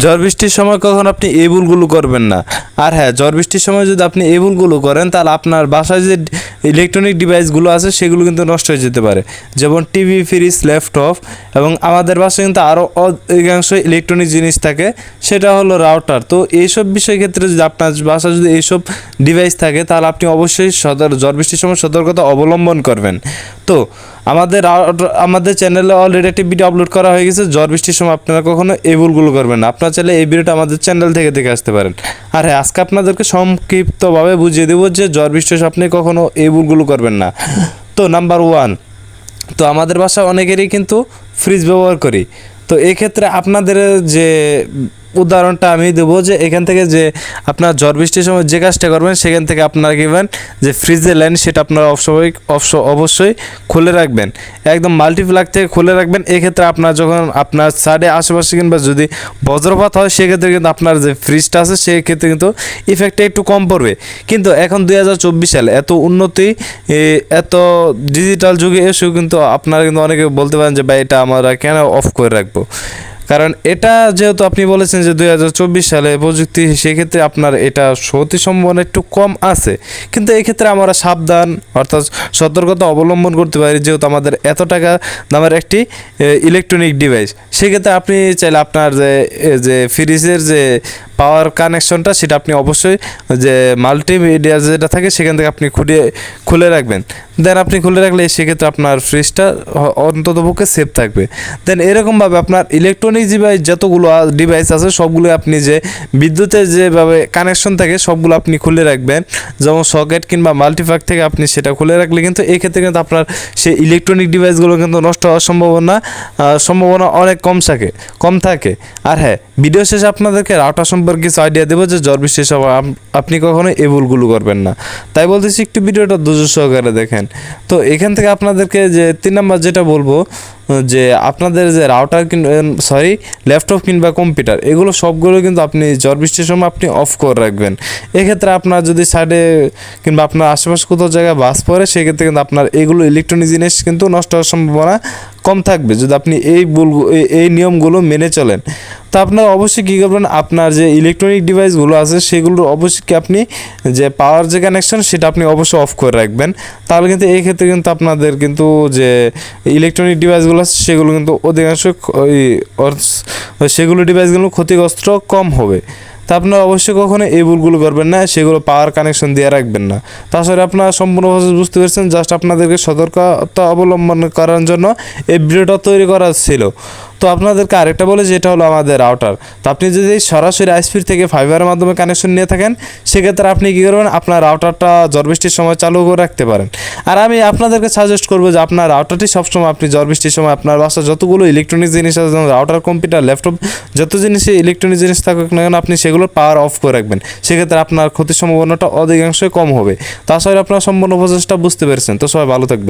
ঝড় বৃষ্টির সময় কখন আপনি এই ভুলগুলো করবেন না। আর হ্যাঁ ঝড় বৃষ্টির সময় যদি আপনি এই ভুলগুলো করেন, তাহলে আপনার বাসায় যে ইলেকট্রনিক ডিভাইসগুলো আছে, সেগুলো কিন্তু নষ্ট হয়ে যেতে পারে। যেমন টিভি ফ্রিজ ল্যাপটপ এবং আমাদের বাসায় কিন্তু আরও অধিকাংশ ইলেকট্রনিক জিনিস থাকে, সেটা হলো রাউটার তো এইসব বিষয় ক্ষেত্রে যদি আপনার বাসায় যদি এইসব ডিভাইস থাকে, তাহলে আপনি অবশ্যই সতর ঝড় বৃষ্টির সময় সতর্কতা অবলম্বন করবেন। তো আমাদের আমাদের চ্যানেলে অলরেডি একটি ভিডিও আপলোড করা হয়ে গেছে। ঝড় বৃষ্টির সময় আপনারা কখনো এই ভুলগুলো করবেন না। আপনারা চাইলে এই ভিডিওটা আমাদের চ্যানেল থেকে দেখে আসতে পারেন। আর হ্যাঁ আজকে আপনাদেরকে সংক্ষিপ্তভাবে বুঝিয়ে দেবো যে ঝড় বৃষ্টির সময় আপনি কখনো এই ভুলগুলো করবেন না। তো নাম্বার ওয়ান তো আমাদের বাসায় অনেকেরই কিন্তু ফ্রিজ ব্যবহার করি। তো এই ক্ষেত্রে আপনাদের যে উদাহরণটা আমি দেবো যে এখান থেকে যে আপনার ঝড় বৃষ্টির সময় যে কাজটা করবেন, সেখান থেকে আপনারা কিবেন যে ফ্রিজের লাইন সেটা আপনারা অবশ্যই, অবশ্য- অবশ্যই খুলে রাখবেন। একদম মাল্টিপ্লাগ থেকে খুলে রাখবেন। এক্ষেত্রে আপনার যখন আপনার সাইডে আশেপাশে কিংবা যদি বজ্রপাত হয়, সেক্ষেত্রে কিন্তু আপনার যে ফ্রিজটা আছে, সেক্ষেত্রে কিন্তু ইফেক্টটা একটু কম পড়বে। কিন্তু এখন দুই হাজার চব্বিশ সাল, এত উন্নতি এত ডিজিটাল যুগে এসেও কিন্তু আপনারা কিন্তু অনেকে বলতে পারেন যে, ভাই, এটা আমরা কেন অফ করে রাখব? কারণ এটা যেহেতু আপনি বলেছেন যে দুই হাজার চব্বিশ সালে প্রযুক্তি, সেক্ষেত্রে আপনার এটা সতী সম্ভাবনা একটু কম আছে। কিন্তু এক্ষেত্রে ক্ষেত্রে আমরা সাবধান, অর্থাৎ সতর্কতা অবলম্বন করতে পারি, যেহেতু আমাদের এত টাকা দামের একটি ইলেকট্রনিক ডিভাইস সেক্ষেত্রে আপনি চাইলে আপনার যে যে ফ্রিজের যে পাওয়ার কানেকশনটা সেটা আপনি অবশ্যই যে মাল্টিমিডিয়া যেটা থাকে, সেখান থেকে আপনি খুলে খুলে রাখবেন। দেন আপনি খুলে রাখলে সেক্ষেত্রে আপনার ফ্রিজটা অন্ততপক্ষে সেফ থাকবে। দেন এরকমভাবে আপনার ইলেকট্রনিক ডিভাইস যতগুলো ডিভাইস আছে, সবগুলো আপনি যে বিদ্যুতের যেভাবে কানেকশন থাকে, সবগুলো আপনি খুলে রাখবেন। যেমন সকেট কিংবা মাল্টিফাক থেকে আপনি সেটা খুলে রাখলে কিন্তু এক্ষেত্রে কিন্তু আপনার সেই ইলেকট্রনিক ডিভাইসগুলো কিন্তু নষ্ট হওয়ার সম্ভাবনা সম্ভাবনা অনেক কম থাকে কম থাকে। আর হ্যাঁ ভিডিও শেষে আপনাদেরকে রাউটার সম্পর্কে কিছু আইডিয়া দেবো যে জ্বর বৃষ্টির সময় আপনি কখনো এই ভুলগুলো করবেন না। তাই বলতেছি, একটু ভিডিওটা দুজো সহকারে দেখেন। তো এখান থেকে আপনাদেরকে যে তিন নাম্বার যেটা বলব, যে আপনাদের যে রাউটার সরি ল্যাপটপ কিংবা কম্পিউটার এগুলো সবগুলো কিন্তু আপনি ঝড় বৃষ্টির সময় আপনি অফ করে রাখবেন। এক্ষেত্রে আপনার যদি সাইডে কিংবা আপনার আশেপাশে কোথাও জায়গায় বাস পড়ে, সেক্ষেত্রে কিন্তু আপনার এগুলো ইলেকট্রনিক জিনিস কিন্তু নষ্ট হওয়ার সম্ভাবনা কম থাকবে। যদি আপনি এই এই নিয়মগুলো মেনে চলেন তা আপনার অবশ্যই কী করবেন, আপনার যে ইলেকট্রনিক ডিভাইসগুলো আছে সেগুলো অবশ্যই কি আপনি যে পাওয়ার যে কানেকশন সেটা আপনি অবশ্যই অফ করে রাখবেন। তাহলে কিন্তু এই ক্ষেত্রে কিন্তু আপনাদের কিন্তু যে ইলেকট্রনিক ডিভাইসগুলো আছে, সেগুলো কিন্তু অধিকাংশ সেগুলো ডিভাইসগুলো ক্ষতিগ্রস্ত কম হবে। তা আপনারা অবশ্যই কখনো এই ভুলগুলো করবেন না, সেগুলো পাওয়ার কানেকশন দিয়ে রাখবেন না। তাছাড়া আপনারা সম্পূর্ণভাবে বুঝতে পেরেছেন জাস্ট আপনাদেরকে সতর্কতা অবলম্বন করার জন্য এই ভিডিওটা তৈরি করা ছিল। তো আপনাদেরকে আরেকটা বলে, যেটা হলো আমাদের রাউটার তো আপনি যদি সরাসরি আইসপির থেকে ফাইবারের মাধ্যমে কানেকশন নিয়ে থাকেন, সেক্ষেত্রে আপনি কী করবেন? আপনার রাউটারটা বৃষ্টির সময় চালু করে রাখতে পারেন। আর আমি আপনাদেরকে সাজেস্ট করব যে আপনার রাউটারটি সবসময় আপনি বৃষ্টির সময় আপনার বাসায় যতগুলো ইলেকট্রনিক জিনিস আছে, যেমন রাউটার কম্পিউটার ল্যাপটপ যত জিনিসই ইলেকট্রনিক জিনিস থাকুক না কেন, আপনি সেগুলো পাওয়ার অফ করে রাখবেন। সেক্ষেত্রে আপনার ক্ষতির সম্ভাবনাটা অধিকাংশই কম হবে। তাছাড়া আপনার সম্পূর্ণ প্রসেসটা বুঝতে পেরেছেন। তো সবাই ভালো থাকবে